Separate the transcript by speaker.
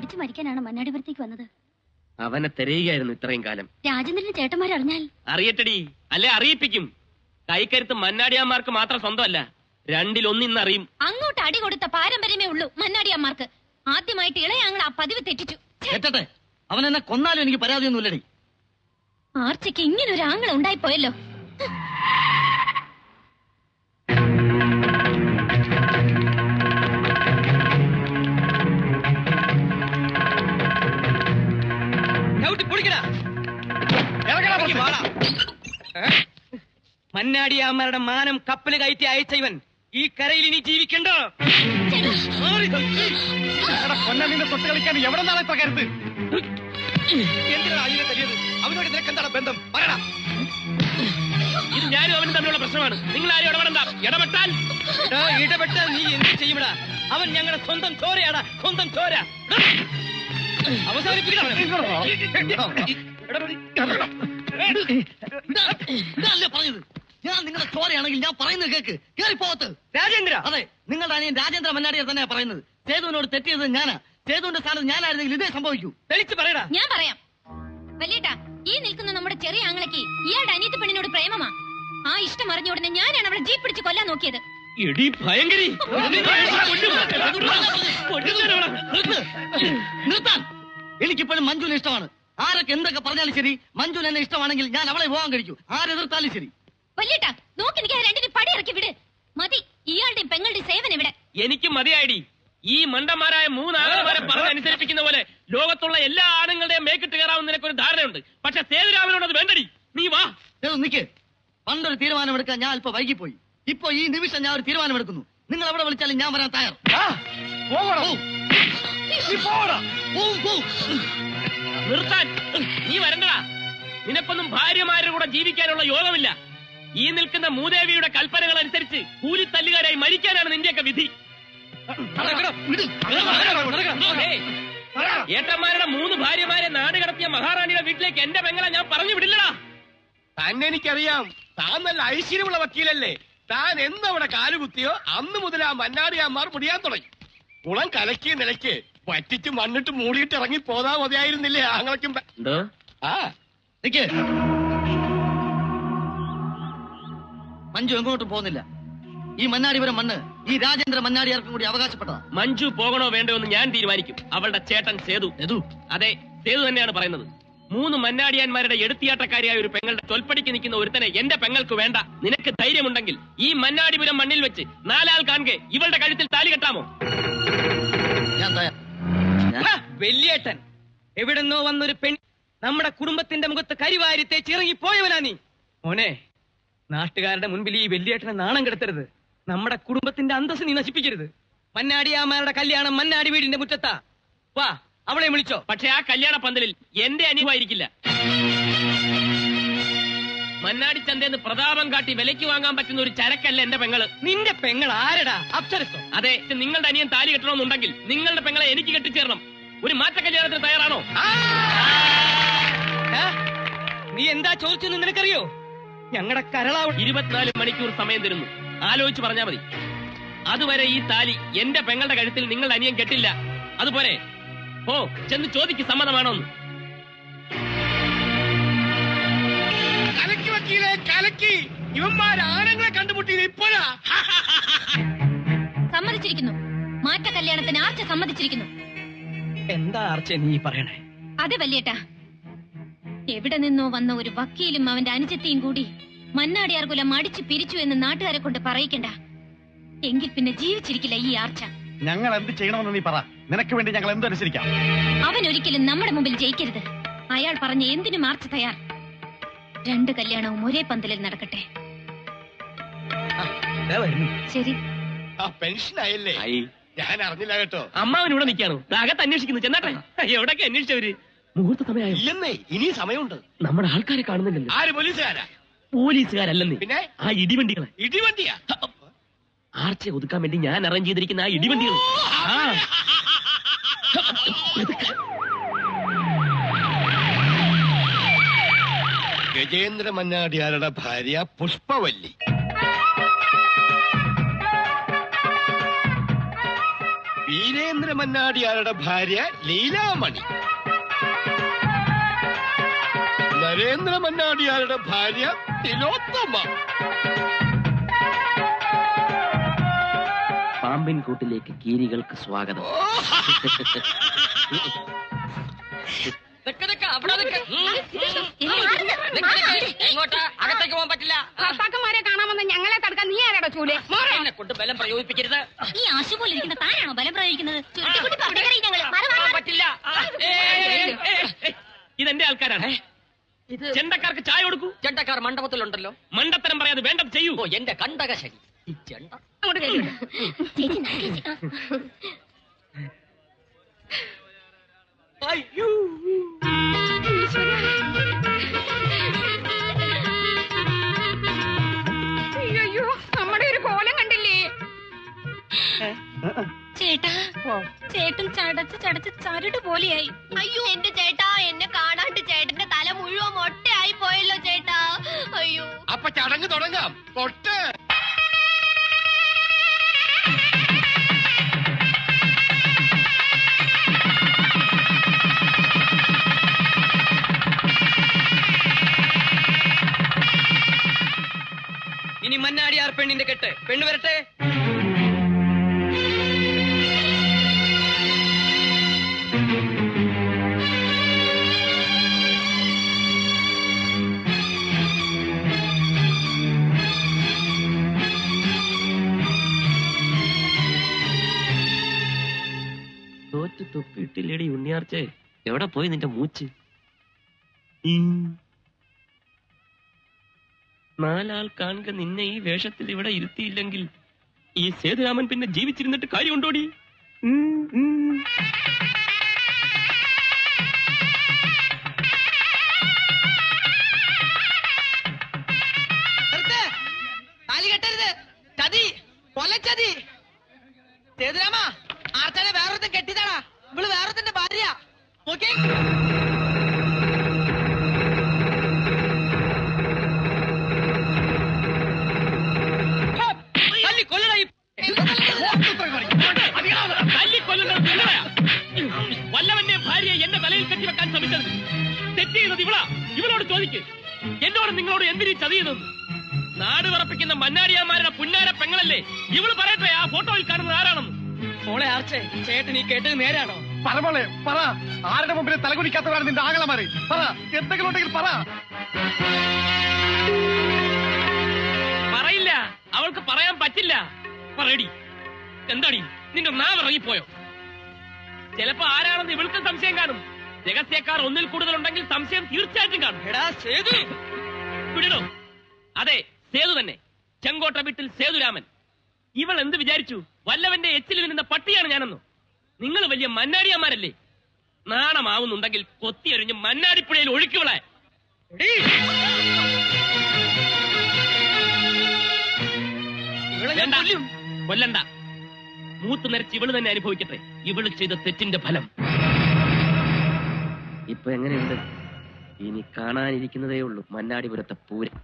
Speaker 1: അടിച്ചു മരിക്കാനാണ് മന്നാടിപുരത്തേക്ക് വന്നത്.
Speaker 2: അവനെ തിരയുകയായിരുന്നു ഇത്രയും കാലം.
Speaker 1: രാജേന്ദ്രന്റെ ചേട്ടന്മാരറിഞ്ഞാൽ.
Speaker 2: അറിയട്ടടി. അല്ലെ അറിയിപ്പിക്കും. കൈക്കരുത്ത് മന്നാടിയാന്മാർക്ക് മാത്രം സ്വന്തമല്ല രണ്ടിലൊന്നിന്നറിയും.
Speaker 1: അങ്ങോട്ട് അടി കൊടുത്ത പാരമ്പര്യമേ ഉള്ളൂ മണ്ണാടിയാന്മാർക്ക്. ആദ്യമായിട്ട് ഇളയാങ്ങൾ ആ പതിവ് തെറ്റിച്ചു.
Speaker 3: തെറ്റട്ടെ അവൻ എന്നെ കൊന്നാലും എനിക്ക് പരാതിയൊന്നുമില്ലടി.
Speaker 1: ആർച്ചയ്ക്ക് ഇങ്ങനെ ഒരു ആങ്ങള ഉണ്ടായിപ്പോയല്ലോ.
Speaker 4: ചവിട്ടി വാടാ. ഏ? മന്നാടിയാമ്മയുടെ മാനം കപ്പൽ കയറ്റി അയച്ച ഇവൻ ഈ കരയിൽ ഇനി ജീവിക്കണ്ടോ.
Speaker 5: പൊന്നമ്മീന്റെ തൊട്ട് കളിക്കാൻ എവിടെ നിന്നാണ് ഇത്ര കരുത്
Speaker 4: എന്തിനാ അതിനെ തല്ലിയത് അവനോട് നിനക്ക് എന്താണ് ബന്ധം? പറയണ
Speaker 2: ഇത് ഞാനും അവനും തമ്മിലുള്ള പ്രശ്നമാണ്. നിങ്ങൾ ആരും ഇടപെടണ്ട. ഇടപെട്ടാൽ?
Speaker 4: ഇടപെട്ടാൽ നീ എന്ത് ചെയ്യുമടാ? അവൻ ഞങ്ങളുടെ സ്വന്തം ചോരയാടാ. സ്വന്തം ചോര.
Speaker 3: ഇതല്ലേ പറഞ്ഞത്? ഞാൻ നിങ്ങളുടെ ചോരയാണെങ്കിൽ ഞാൻ പറയുന്നത് കേക്ക്. കേറി പോകത്ത്.
Speaker 4: രാജേന്ദ്ര.
Speaker 3: അതെ നിങ്ങളുടെ അനിയൻ രാജേന്ദ്ര മന്നാടിയെ തന്നെയാ പറയുന്നത്. സേതുവിനോട് തെറ്റിയത് ഞാനാ. സേതുവിന്റെ സ്ഥാനത്ത് ഞാനായിരുന്നെങ്കിൽ ഇതേ സംഭവിക്കൂ.
Speaker 4: തെളിച്ച് പറയടാ.
Speaker 1: ഞാൻ പറയാം. വലിയേട്ടാ ഈ നിൽക്കുന്ന നമ്മുടെ ചെറിയ ആങ്ങളയ്ക്ക് ഇയാളുടെ അനിയത്തി പെണ്ണിനോട് പ്രേമമാ. ആ ഇഷ്ടം അറിഞ്ഞ ഉടനെ ഞാനാണ് അവളെ ജീപ്പ് പിടിച്ച് കൊല്ലാൻ നോക്കിയത്.
Speaker 2: എടി ഭയങ്കരി.
Speaker 3: നിർത്ത്. നിർത്താൻ. എനിക്കിപ്പോഴും മഞ്ജുവിനെ ഇഷ്ടമാണ്. ആരൊക്കെ എന്തൊക്കെ പറഞ്ഞാലും ശരി മഞ്ജുവിന് എന്നെ ഇഷ്ടമാണെങ്കിൽ ഞാൻ അവളെ പോകാൻ കഴിക്കൂ. ആരെതിർത്താലും ശരി.
Speaker 1: വലിയേട്ടാ നോക്കി രണ്ടിനും പടി ഇറക്കി വിട്. മതി ഇയാളുടെയും പെങ്ങളുടെയും സേവനം ഇവിടെ.
Speaker 2: എനിക്കും മതിയായിടി ഈ മണ്ടന്മാരായ മൂന്ന് പറഞ്ഞനുസരിപ്പിക്കുന്ന പറഞ്ഞ് അനുസരിപ്പിക്കുന്ന പോലെ ലോകത്തുള്ള എല്ലാ ആണുങ്ങളുടെയും മേക്കിട്ട് കയറാവുന്ന നിനക്കൊരു ധാരണയുണ്ട്. പക്ഷെ സേതുരാമനോട് അത് വേണ്ടടി. നീ വാ.
Speaker 3: സേതു നിക്ക്. പണ്ടൊരു തീരുമാനമെടുക്കാൻ ഞാൻ അല്പം വൈകിപ്പോയി. ഇപ്പൊ ഈ നിമിഷം ഞാൻ ഒരു തീരുമാനമെടുക്കുന്നു. നിങ്ങൾ എവിടെ വിളിച്ചാലും ഞാൻ വരാൻ തയ്യാർ പോവും. പോടാ.
Speaker 2: നിർത്താൻ. നീ വരണ്ടടാ. നിനക്കൊന്നും ഭാര്യമാരുടെ കൂടെ ജീവിക്കാനുള്ള യോഗമില്ല. ഈ നിൽക്കുന്ന മൂദേവിയുടെ കൽപ്പനകൾ അനുസരിച്ച് കൂലിത്തല്ലുകാരായി മരിക്കാനാണ് നിന്റെയൊക്കെ വിധി. ഏട്ടന്മാരുടെ മൂന്ന് ഭാര്യമാരെ നാട് കടത്തിയ മഹാറാണിയുടെ വീട്ടിലേക്ക് എന്റെ പെങ്ങളെ ഞാൻ പറഞ്ഞു വിടില്ലടാ.
Speaker 5: തന്നെ എനിക്കറിയാം. താൻ നല്ല ഐശ്വര്യമുള്ള വക്കീലല്ലേ. താൻ എന്നവിടെ കാലുകുത്തിയോ? അന്ന് മുതൽ ആ മന്നാടിയാന്മാർ മുടിയാൻ തുടങ്ങി. കുളം കലക്കിയ നിലയ്ക്ക് വറ്റിച്ച് മണ്ണിട്ട് മൂടിയിട്ട് ഇറങ്ങി പോതാ മതിയായിരുന്നില്ലേ
Speaker 2: ആങ്ങളക്കും
Speaker 5: ആ
Speaker 3: നിക്ക്. മഞ്ജു എങ്ങോട്ടും പോകുന്നില്ല. ഈ മന്നാടിപുരം മണ്ണ് ഈ രാജേന്ദ്ര മന്നാടിയാർക്കും കൂടി അവകാശപ്പെട്ടതാ.
Speaker 2: മഞ്ജു പോകണോ വേണ്ടോ എന്ന് ഞാൻ തീരുമാനിക്കും. അവളുടെ ചേട്ടൻ സേതു.
Speaker 3: സേതു?
Speaker 2: അതെ സേതു തന്നെയാണ് പറയുന്നത്. മൂന്ന് മന്നാടിയാന്മാരുടെ എടുത്തിയാട്ടക്കാരിയായ ഒരു പെങ്ങളുടെ തൊൽപ്പടിക്ക് നിൽക്കുന്ന ഒരുത്തനെ എന്റെ പെങ്ങൾക്ക് വേണ്ട. നിനക്ക് ധൈര്യമുണ്ടെങ്കിൽ ഈ മന്നാടിപുരം മണ്ണിൽ വെച്ച് നാലാൾ കാണുക ഇവളുടെ കഴുത്തിൽ താലി കെട്ടാമോ?
Speaker 3: ഞാൻ
Speaker 4: വല്യേട്ടൻ എവിടെന്നോ വന്നൊരു പെൺ നമ്മുടെ കുടുംബത്തിന്റെ മുഖത്ത് കരിവാരി തേച്ച് ഇറങ്ങി പോയവനാ നീ. മോനെ നാട്ടുകാരുടെ മുൻപിൽ ഈ വെല്ലിയേട്ടനെ നാണം കെടുത്തരുത്. നമ്മുടെ കുടുംബത്തിന്റെ അന്തസ് നീ നശിപ്പിക്കരുത്. മന്നാടി മന്നാടിയാമാരുടെ കല്യാണം മന്നാടി വീടിന്റെ മുറ്റത്താ. വാ അവളെ വിളിച്ചോ.
Speaker 2: പക്ഷെ ആ കല്യാണ പന്തലിൽ എന്റെ അനുഭവമായിരിക്കില്ല മന്നാടി ചന്തേന്ന് പ്രതാപം കാട്ടി വിലയ്ക്ക് വാങ്ങാൻ പറ്റുന്ന ഒരു ചരക്കല്ല എന്റെ പെങ്ങൾ.
Speaker 4: നിന്റെ പെങ്ങൾ ആരടാ? അപ്സരസോ.
Speaker 2: അതെ നിങ്ങളുടെ അനിയൻ താലി കെട്ടണമെന്നുണ്ടെങ്കിൽ നിങ്ങളുടെ പെങ്ങളെ എനിക്ക് കെട്ടിച്ചേരണം. ഒരു മാറ്റ കല്യാണത്തിന് തയ്യാറാണോ
Speaker 4: നീ എന്താ ചോദിച്ചെന്ന് നിനക്കറിയോ? ഞങ്ങളുടെ കരളാവ്
Speaker 2: ഇരുപത്തിനാല് മണിക്കൂർ സമയം തരുന്നു. ആലോചിച്ച് പറഞ്ഞാ മതി. അതുവരെ ഈ താലി എന്റെ പെങ്ങളുടെ കഴുത്തിൽ നിങ്ങൾ അനിയൻ കെട്ടില്ല. അതുപോലെ ഓ ചെന്ന് ചോദിക്ക് സമ്മതമാണോന്ന്
Speaker 5: കലക്കി വക്കീലെ കലക്കി. ഇവന്മാർ ആണുങ്ങളെ കണ്ടുമുട്ടിയത് ഇപ്പോഴാ?
Speaker 1: സമ്മതിച്ചിരിക്കുന്നു. മാറ്റ കല്യാണത്തിന് ആർച്ച സമ്മതിച്ചിരിക്കുന്നു.
Speaker 4: എന്താ അർച്ച നീ പറയണേ?
Speaker 1: അതെ വല്യേട്ടാ. എവിടെ നിന്നോ വന്ന ഒരു വക്കീലും അവന്റെ അനുജത്തിയും കൂടി മന്നാടിയാർ കുലം അടിച്ചു പിരിച്ചു എന്ന് നാട്ടുകാരെ കൊണ്ട് പറയിക്കണ്ട. എങ്കിൽ പിന്നെ ജീവിച്ചിരിക്കില്ല ഈ ആർച്ച.
Speaker 5: ഞങ്ങൾ എന്ത് ചെയ്യണമെന്ന് നീ പറ. നിനക്ക് വേണ്ടി ഞങ്ങൾ എന്ത് അനുസരിക്കാം?
Speaker 1: അവൻ ഒരിക്കലും നമ്മുടെ മുമ്പിൽ ജയിക്കരുത്. അയാൾ പറഞ്ഞ എന്തിനും ആർച്ച തയ്യാർ. രണ്ട് കല്യാണവും ഒരേ പന്തലിൽ നടക്കട്ടെ. ശരി.
Speaker 5: ആ പെൻഷൻ ആയല്ലേ ഞാൻ അറിഞ്ഞില്ല കേട്ടോ.
Speaker 2: അമ്മാവൻ ഇവിടെ നിൽക്കാണോ അകത്ത് അന്വേഷിക്കുന്നു. ചെന്നാട്ടെ. എവിടൊക്കെ അന്വേഷിച്ചവര്? മുഹൂർത്ത സമയം
Speaker 5: ഇല്ലെന്നേ. ഇനി സമയമുണ്ട്.
Speaker 2: നമ്മുടെ ആൾക്കാരെ കാണുന്നില്ലല്ലോ.
Speaker 5: ആര്? പോലീസുകാരാ?
Speaker 2: പോലീസുകാരല്ലെന്നേ.
Speaker 5: പിന്നെ?
Speaker 2: ആ ഇടിവണ്ടികളെ.
Speaker 5: ഇടിവണ്ടിയാ?
Speaker 2: ആർച്ചയെ ഒതുക്കാൻ വേണ്ടി ഞാൻ അറേഞ്ച് ചെയ്തിരിക്കുന്ന ആ. ഇടിവണ്ടികൾ
Speaker 5: ഗജേന്ദ്ര മന്നാടിയാരുടെ ഭാര്യ പുഷ്പവല്ലി. പി വീരേന്ദ്ര മന്നാടിയാരുടെ ഭാര്യ ലീലാമണി. നരേന്ദ്ര മന്നാടിയാരുടെ ഭാര്യ തിലോത്തമ.
Speaker 2: പാമ്പിൻ കൂട്ടിലേക്ക് കീരികൾക്ക് സ്വാഗതം.
Speaker 4: നിക്ക് നിക്ക്, അവിടെ നിക്ക്. അകത്തേക്ക് പോകാൻ പറ്റില്ല.
Speaker 6: ഭർത്താക്കന്മാരെ കാണാമെന്ന് ഞങ്ങളെ തടുക്കാൻ നീ ആരാടോ ചൂലെ?
Speaker 4: എന്നെ കൊണ്ട് ബലം പ്രയോഗിപ്പിക്കരുത്.
Speaker 1: ഈ ആശു പോലെ ഇരിക്കുന്ന താനാണോ ബലം പ്രയോഗിക്കുന്നത്?
Speaker 4: പറ്റില്ല.
Speaker 2: ഇതെന്റെ ആൾക്കാരാണേ.
Speaker 4: ഇത്
Speaker 2: ചെണ്ടക്കാർക്ക് ചായ കൊടുക്കൂ.
Speaker 4: ചെണ്ടക്കാർ മണ്ഡപത്തിലുണ്ടല്ലോ.
Speaker 2: മണ്ടത്തരം പറയാതെ വേണ്ട ചെയ്യൂ.
Speaker 4: ഓ എന്റെ കണ്ടക ശരി ചെണ്ട.
Speaker 1: ചേട്ടൻ ചടച്ച് ചടച്ച് ചരട് പോലെയായി. അയ്യോ എന്റെ ചേട്ടാ എന്നെ കാണാണ്ട് ചേട്ടന്റെ തല മുഴുവൻ മൊട്ടയായി പോയല്ലോ ചേട്ടാ. അയ്യോ.
Speaker 5: അപ്പൊ ചടങ്ങ് തുടങ്ങാം. തൊട്ട്
Speaker 4: ഇനി മന്നാടിയാർ പെണ്ണിന്റെ കെട്ട്. പെണ്ണ് വരട്ടെ?
Speaker 2: തൊപ്പിയിട്ടില്ലേടി ഉണ്ണിയാർച്ചേ. എവിടെ പോയി നിന്റെ മൂച്ച്? നാലാൾ കാണുക നിന്നെ ഈ വേഷത്തിൽ ഇവിടെ ഇരുത്തിയില്ലെങ്കിൽ ഈ സേതുരാമൻ പിന്നെ ജീവിച്ചിരുന്നിട്ട് കാര്യമുണ്ടോടി? നിങ്ങളോട് ചതിയുന്നു നാട് വിറപ്പിക്കുന്ന മന്നാടിയാമാരുടെ പുന്നാര പെങ്ങളല്ലേ? ഇവൾ പറയട്ടെ ആ ഫോട്ടോയിൽ കാണുന്നത് ആരാണെന്ന്?
Speaker 4: മോളെ ആർച്ചേ ചേട്ടൻ ഈ കേട്ടത് നേരാണോ
Speaker 5: പറമോളെ പറ. ആരുടെ മുമ്പിൽ തലകുനിക്കാത്തവരാണ് നിന്റെ ആങ്ങളമാരെ? പറ. എന്തെങ്കിലും ഉണ്ടെങ്കിൽ പറ.
Speaker 2: പറയില്ല. അവൾക്ക് പറയാൻ പറ്റില്ല. പറയടി എന്താടി? നിന്റെ നാം ഇറങ്ങിപ്പോയോ? ചിലപ്പോ ആരാണെന്ന് ഇവിടുത്തെ സംശയം കാണും. രഹസ്യക്കാർ ഒന്നിൽ കൂടുതലുണ്ടെങ്കിൽ സംശയം തീർച്ചയായിട്ടും കാണും.
Speaker 4: എടാ സേതു!
Speaker 2: വിടണോ അതെ സേതു തന്നെ. ചെങ്കോട്ട വീട്ടിൽ സേതുരാമൻ. ഇവൾ എന്ത് വിചാരിച്ചു? വല്ലവന്റെ എച്ചിൽ നിന്ന പട്ടിയാണ് ഞാനെന്നു. നിങ്ങൾ വലിയ മന്നാടിയന്മാരല്ലേ? നാണമാവുന്നുണ്ടെങ്കിൽ കൊത്തിയെറിഞ്ഞ് മന്നാടിപ്പുഴയിൽ ഒഴുക്കിവിളെ. കൊല്ലണ്ട. മൂത്ത് നിരച്ച് ഇവൾ തന്നെ അനുഭവിക്കട്ടെ. ഇവൾ ചെയ്ത തെറ്റിന്റെ ഫലം. ഇപ്പൊ എങ്ങനെയുണ്ട്? ഇനി കാണാനിരിക്കുന്നതേ ഉള്ളൂ മന്നാടിപുരത്തെ പൂരം.